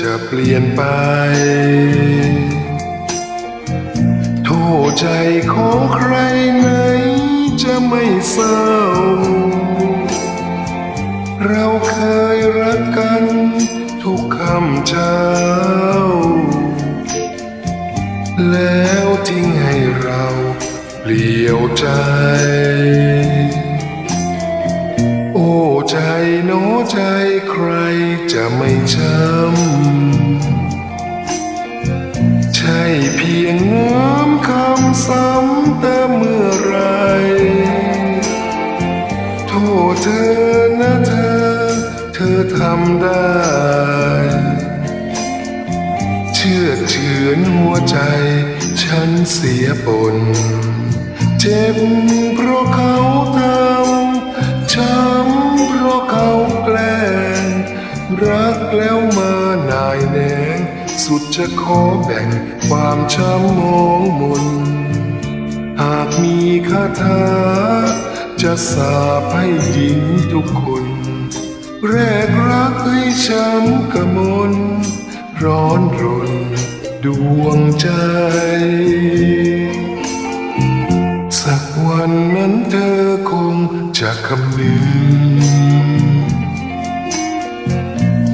จะเปลี่ยนไป โทษใจของใครไหนจะไม่เศร้า เราเคยรักกันทุกคำเช้า แล้วทิ้งให้เราเปลี่ยวใจ ใจโน้ใจใครจะไม่ช้ำใช่เพียงน้ำคำซ้ำแต่เมื่อไร โทษเธอนะเธอ เธอทำได้ เชื่อเฉือนหัวใจฉันเสียปน เจ็บเพราะเขาทำ สุดจะขอแบ่งความช้ำมองมน หากมีคาถา จะสาบให้หญิงทุกคน แรกรักให้ช้ำกระมน ร้อนรนดวงใจ สักวันนั้นเธอคงจะคำนึง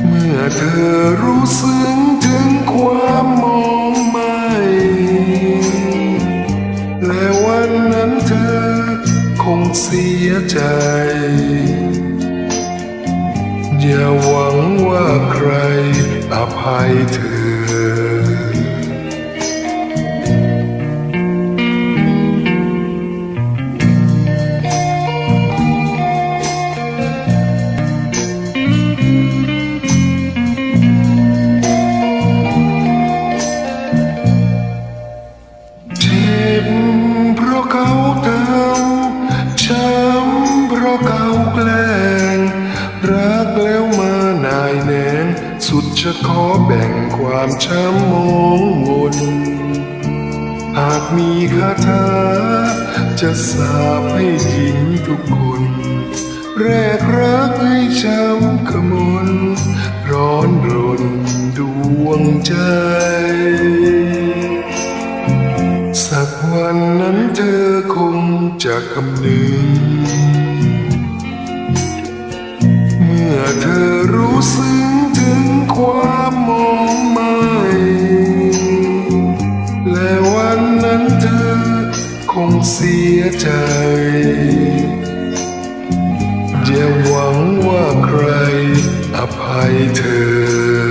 เมื่อเธอรู้ซึ้ง งเสียใจ อย่าหวังว่าใครอภัยเธอ ราะเขาแกล้งรักแล้วมานายแนงสุดจะขอแบ่งความช้ำมองมนหากมีคาถาจะสาบให้หญิงทุกคนแรกรักให้ช้ำขมนร้อนรนดวงใจ สักวันนั้นเธอคงจะคำนึง เธอรู้ซึ้งถึงความมองไม่และวันนั้นเธอคงเสียใจอย่าหวังว่าใครอภัยเธอ